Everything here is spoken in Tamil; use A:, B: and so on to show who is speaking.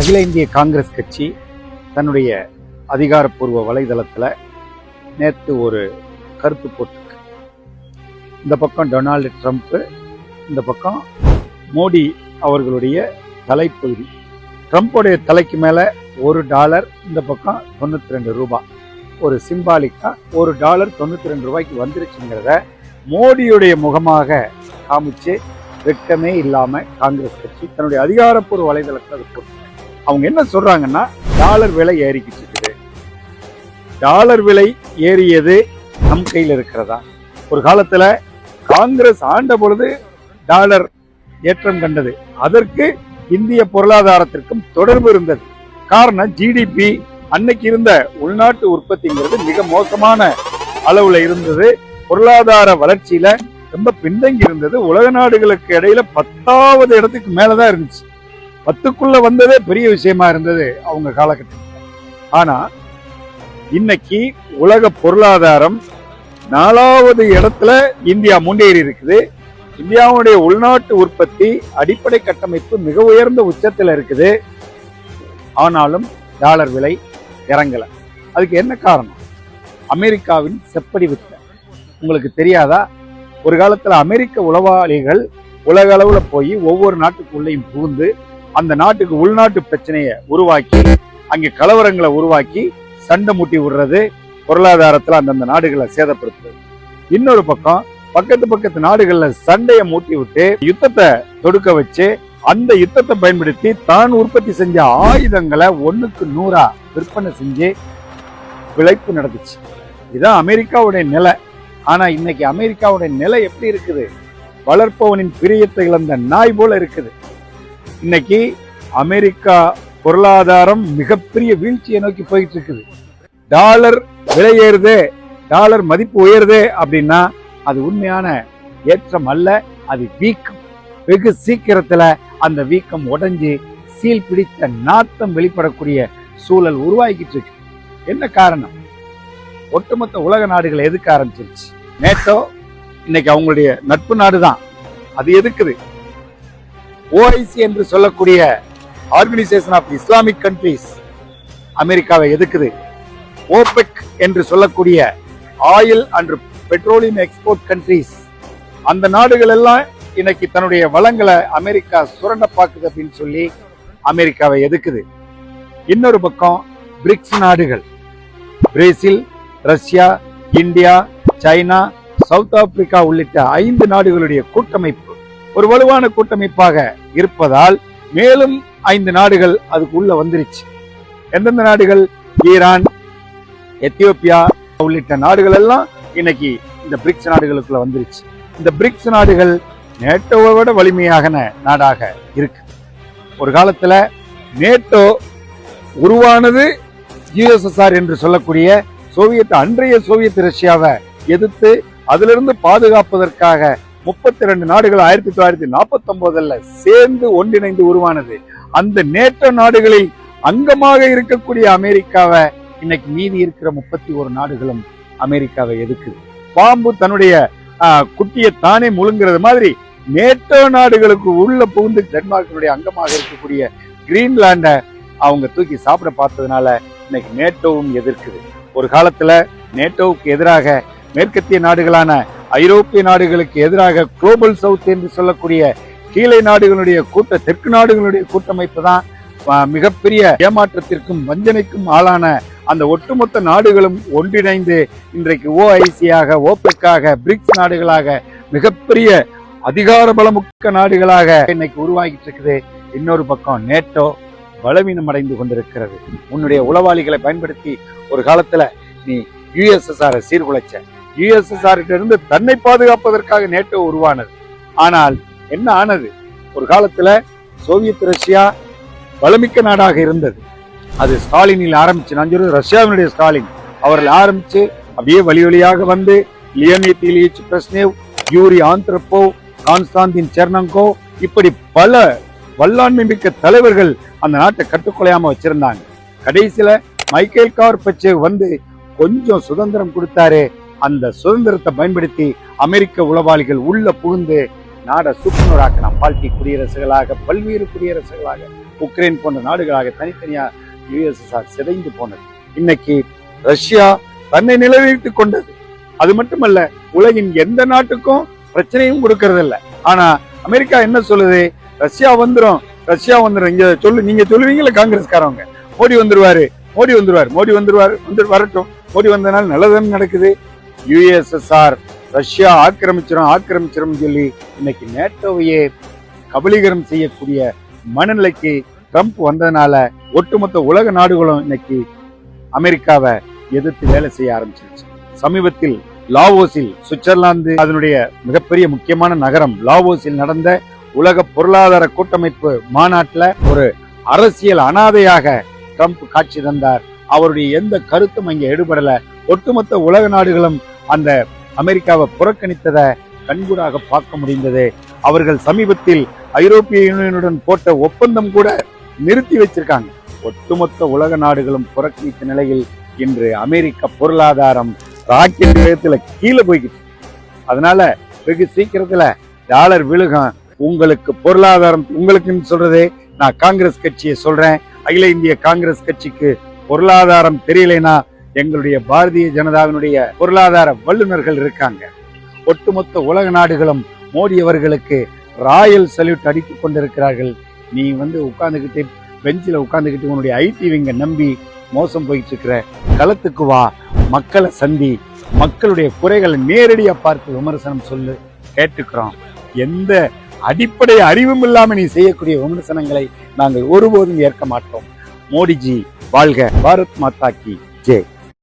A: அகில இந்திய காங்கிரஸ் கட்சி தன்னுடைய அதிகாரப்பூர்வ வலைதளத்தில் நேற்று ஒரு கருத்து போட்டிருக்கு. இந்த பக்கம் டொனால்டு ட்ரம்ப் இந்த பக்கம் மோடி அவர்களுடைய தலைப்பகுதி. ட்ரம்ப்புடைய தலைக்கு மேலே ஒரு டாலர் இந்த பக்கம் தொண்ணூற்றி ரெண்டு ரூபாய் ஒரு சிம்பாலிக்காக ஒரு டாலர் தொண்ணூற்றி ரெண்டு ரூபாய்க்கு வந்துருச்சுங்கிறத மோடியுடைய முகமாக காமிச்சு வெட்கமே இல்லாமல் காங்கிரஸ் கட்சி தன்னுடைய அதிகாரப்பூர்வ வலைதளத்தில் அது போட்டு அவங்க என்ன சொல்றாங்கன்னா டாலர் விலை ஏறிக்கிட்டு இருக்குது. டாலர் விலை ஏறியது நம் கையில் இருக்கிறதா? ஒரு காலத்துல காங்கிரஸ் ஆண்ட பொழுது டாலர் ஏற்றம் கண்டது. அதற்கு இந்திய பொருளாதாரத்திற்கும் தொடர்பு இருந்தது. காரணம் ஜிடிபி அன்னைக்கு இருந்த உள்நாட்டு உற்பத்திங்கிறது மிக மோசமான அளவுல இருந்தது. பொருளாதார வளர்ச்சியில ரொம்ப பின்தங்கி இருந்தது. உலக நாடுகளுக்கு இடையில பத்தாவது இடத்துக்கு மேலதான் இருந்துச்சு. பத்துக்குள்ள வந்ததே பெரிய விஷயமா இருந்தது அவங்க காலகட்டத்தில். ஆனா இன்னைக்கு உலக பொருளாதாரம் நாலாவது இடத்துல இந்தியா முன்னேறி இருக்குது. இந்தியாவுடைய உள்நாட்டு உற்பத்தி அடிப்படை கட்டமைப்பு மிக உயர்ந்த உச்சத்தில் இருக்குது. ஆனாலும் டாலர் விலை இறங்கல. அதுக்கு என்ன காரணம்? அமெரிக்காவின் செப்படி வித்தை உங்களுக்கு தெரியாதா? ஒரு காலத்தில் அமெரிக்க உளவாளிகள் உலக அளவில் போய் ஒவ்வொரு நாட்டுக்குள்ளேயும் புகுந்து அந்த நாட்டுக்கு உள்நாட்டு பிரச்சனையை உருவாக்கி அங்கே கலவரங்களை உருவாக்கி சண்டை மூட்டி விடுறது பொருளாதாரத்துல அந்தந்த நாடுகளை சேதப்படுத்துறது. இன்னொரு பக்கம் பக்கத்து பக்கத்து நாடுகள்ல சண்டையை மூட்டி விட்டு யுத்தத்தை தொடுக்க வச்சு அந்த யுத்தத்தை பயன்படுத்தி தான் உற்பத்தி செஞ்ச ஆயுதங்களை ஒன்றுக்கு நூறா விற்பனை செஞ்சு விளைப்பு நடந்துச்சு. இதுதான் அமெரிக்காவுடைய நிலை. ஆனால் இன்னைக்கு அமெரிக்காவுடைய நிலை எப்படி இருக்குது? வளர்ப்பவனின் பிரியத்தை இழந்த நாய் போல இருக்குது. இன்னைக்கு அமெரிக்கா பொருளாதாரம் மிகப்பெரிய வீழ்ச்சியை நோக்கி போயிட்டு இருக்குது டாலர் விலை டாலர் மதிப்பு உயருதே அப்படின்னா அது உண்மையான ஏற்றம் அல்ல அது வீக்கம். வெகு சீக்கிரத்துல அந்த வீக்கம் உடஞ்சி சீல் பிடித்த நாத்தம் வெளிப்படக்கூடிய சூழல் உருவாகிட்டு இருக்கு என்ன காரணம்? ஒட்டுமொத்த உலக நாடுகள் எதுக்க ஆரம்பிச்சிருச்சு? நேட்டோ இன்னைக்கு அவங்களுடைய நட்பு நாடு தான் அது எதுக்குது? ஓஐசி என்று சொல்லக்கூடிய ஆர்கனைசேஷன் ஆஃப் இஸ்லாமிக் கண்ட்ரீஸ் அமெரிக்காவை எதுக்குது? ஓபெக் என்று சொல்லக்கூடிய oil and petroleum export countries அந்த நாடுகள் எல்லாம் இன்னைக்கு தன்னுடைய வளங்களை அமெரிக்கா சுரண்ட பாக்குது அப்படின்னு சொல்லி அமெரிக்காவை எதுக்குது? இன்னொரு பக்கம் பிரிக்ஸ் நாடுகள். Brazil Russia India China South Africa உள்ளிட்ட ஐந்து நாடுகளுடைய கூட்டமைப்பு ஒரு வலுவான கூட்டமைப்பாக இருப்பதால் மேலும் ஐந்து நாடுகள் அதுக்குள்ள வந்துருச்சு. எந்தெந்த நாடுகள்? ஈரான் எத்தியோப்பியா உள்ளிட்ட நாடுகள் எல்லாம் இன்னைக்கு இந்த பிரிக்ஸ் நாடுகளுக்குள்ள வந்துருச்சு. இந்த பிரிக்ஸ் நாடுகள் நேட்டோவை விட வலிமையாக நாடாக இருக்கு. ஒரு காலத்துல நேட்டோ உருவானது யுஎஸ்எஸ்ஆர் என்று சொல்லக்கூடிய சோவியத் அன்றைய சோவியத் ரஷ்யாவை எதிர்த்து அதிலிருந்து பாதுகாப்பதற்காக முப்பத்தி ரெண்டு நாடுகள் ஆயிரத்தி தொள்ளாயிரத்தி நாற்பத்தி ஒன்பதுல சேர்ந்து ஒன்றிணைந்து உருவானது. அந்த நேற்ற நாடுகளில் அங்கமாக இருக்கக்கூடிய அமெரிக்காவை இன்னைக்கு மீதி இருக்கிற முப்பத்தி ஒரு நாடுகளும் அமெரிக்காவை எதுக்குது பாம்பு தன்னுடைய குட்டியை தானே முழுங்கிறது மாதிரி நேட்டோ நாடுகளுக்கு உள்ள புகுந்து டென்மார்க்கினுடைய அங்கமாக இருக்கக்கூடிய கிரீன்லாண்டை அவங்க தூக்கி சாப்பிட பார்த்ததுனால இன்னைக்கு நேட்டோவும் எதிர்க்குது. ஒரு காலத்துல நேட்டோவுக்கு எதிராக மேற்கத்திய நாடுகளான ஐரோப்பிய நாடுகளுக்கு எதிராக குளோபல் சவுத் என்று சொல்லக்கூடிய கீழே நாடுகளுடைய கூட்ட தெற்கு நாடுகளுடைய கூட்டமைப்பு தான் மிகப்பெரிய ஏமாற்றத்திற்கும் வஞ்சனைக்கும் ஆளான அந்த ஒட்டுமொத்த நாடுகளும் ஒன்றிணைந்து இன்றைக்கு ஓஐசியாக ஓபெக்காக பிரிக்ஸ் நாடுகளாக மிகப்பெரிய அதிகார பலமுக்க நாடுகளாக இன்னைக்கு உருவாகிட்டு இருக்குது இன்னொரு பக்கம் நேட்டோ பலவீனம் அடைந்து கொண்டிருக்கிறது. உன்னுடைய உளவாளிகளை பயன்படுத்தி ஒரு காலத்துல நீ யுஎஸ்எஸ்ஆர் சீர்குலைச்ச. யுஎஸ்எஸ்ஆர் தன்னை பாதுகாப்பதற்காக நேட்டோ உருவானது. ஆனால் என்ன ஆனது? ஒரு காலத்துல சோவியத் ரஷ்யா வளமிக்க நாடாக இருந்தது. அது ஸ்டாலினில் ஆரம்பிச்சு நான் சொல்றது ரஷ்யாவினுடைய ஸ்டாலின் அவர்கள் ஆரம்பிச்சு அப்படியே வழி வழியாக வந்து லியோனிட் இலியிச் பிரஸ்னேவ் யூரி ஆந்திரப்போவ் கான்ஸ்டாந்தின் செர்னங்கோ இப்படி பல வல்லாண்மை மிக்க தலைவர்கள் அந்த நாட்டை கட்டுக்கொலையாம வச்சிருந்தாங்க. கடைசியில மைக்கேல் கார் பச்சே வந்து கொஞ்சம் சுதந்திரம் கொடுத்தாரு அந்த சுதந்திரத்தை பயன்படுத்தி அமெரிக்க உளவாளிகள் உள்ள புகுந்து நாடை சுக்குநூறாக்கின பால்டி குடியரசுகளாக பல்வேறு குடியரசுகளாக உக்ரைன் போன்ற நாடுகளாக தனித்தனியா யுஎஸ்எஸ்ஆர் சிதைந்து போனது. இன்னைக்கு ரஷ்யா தன்னை நிலைநிறுத்திக் கொண்டது. அது மட்டுமல்ல உலகின் எந்த நாட்டுக்கும் பிரச்சனையும் கொடுக்கறது இல்ல ஆனா அமெரிக்கா என்ன சொல்லுது? ரஷ்யா வந்துரும் ரஷ்யா வந்துரும். இங்க சொல்லு நீங்க சொல்லுவீங்களா காங்கிரஸ்காரவங்க? மோடி வந்துருவாரு மோடி வந்துருவாரு மோடி வந்துருவாரு வந்து வரட்டும். மோடி வந்தனால நல்லதுன்னு நடக்குது. யுஎஸ்எஸ்ஆர் ரஷ்யா ஆக்கிரமிச்சிடும் ஆக்கிரமிச்சிடும் சொல்லி இன்னைக்கு நேட்டோவையே கபலீகரம் செய்யக்கூடிய மனநிலைக்கு ட்ரம்ப் வந்ததுனால ஒட்டுமொத்த உலக நாடுகளும் இன்னைக்கு அமெரிக்காவை எதிர்த்து வேலை செய்ய ஆரம்பிச்சிருச்சு. சமீபத்தில் லாவோஸில் சுவிட்சர்லாந்து அதனுடைய மிகப்பெரிய முக்கியமான நகரம் லாவோஸில் நடந்த உலக பொருளாதார கூட்டமைப்பு மாநாட்டுல ஒரு அரசியல் அனாதையாக ட்ரம்ப் காட்சி தந்தார். அவருடைய எந்த கருத்தும் அங்கே எடுபடல. ஒட்டுமொத்த உலக நாடுகளும் அந்த அமெரிக்காவை புறக்கணித்ததை கண்கூடாக பார்க்க முடிந்தது. அவர்கள் சமீபத்தில் ஐரோப்பிய யூனியனுடன் போட்ட ஒப்பந்தம் கூட நிறுத்தி வச்சிருக்காங்க. ஒட்டுமொத்த உலக நாடுகளும் புறக்கணித்த நிலையில் இன்று அமெரிக்க பொருளாதாரம் ராக்கெட் வேகத்தில் கீழே போய்கிட்டு அதனால வெகு சீக்கிரத்துல டாலர் விழுகும். உங்களுக்கு பொருளாதாரம் உங்களுக்குன்னு சொல்றதே? நான் காங்கிரஸ் கட்சியை சொல்றேன். அகில இந்திய காங்கிரஸ் கட்சிக்கு பொருளாதாரம் தெரியலைன்னா எங்களுடைய பாரதிய ஜனதாவினுடைய பொருளாதார வல்லுநர்கள் இருக்காங்க. ஒட்டுமொத்த உலக நாடுகளும் மோடி அவர்களுக்கு ராயல் சல்யூட் அடித்துக் கொண்டிருக்கிறார்கள். நீ வந்து உட்கார்ந்துக்கிட்டு பெஞ்சில் உட்காந்துக்கிட்டு உன்னுடைய ஐடி விங்க நம்பி மோசம் போயிட்டு இருக்கிற களத்துக்கு வா மக்களை சந்தி. மக்களுடைய குறைகளை நேரடியாக பார்த்து விமர்சனம் சொல்லு கேட்டுக்கிறோம். எந்த அடிப்படை அறிவும் இல்லாமல் நீ செய்யக்கூடிய விமர்சனங்களை நாங்கள் ஒருபோதும் ஏற்க மாட்டோம். மோடிஜி வாழ்க. பாரத் மாதா கி ஜெய்.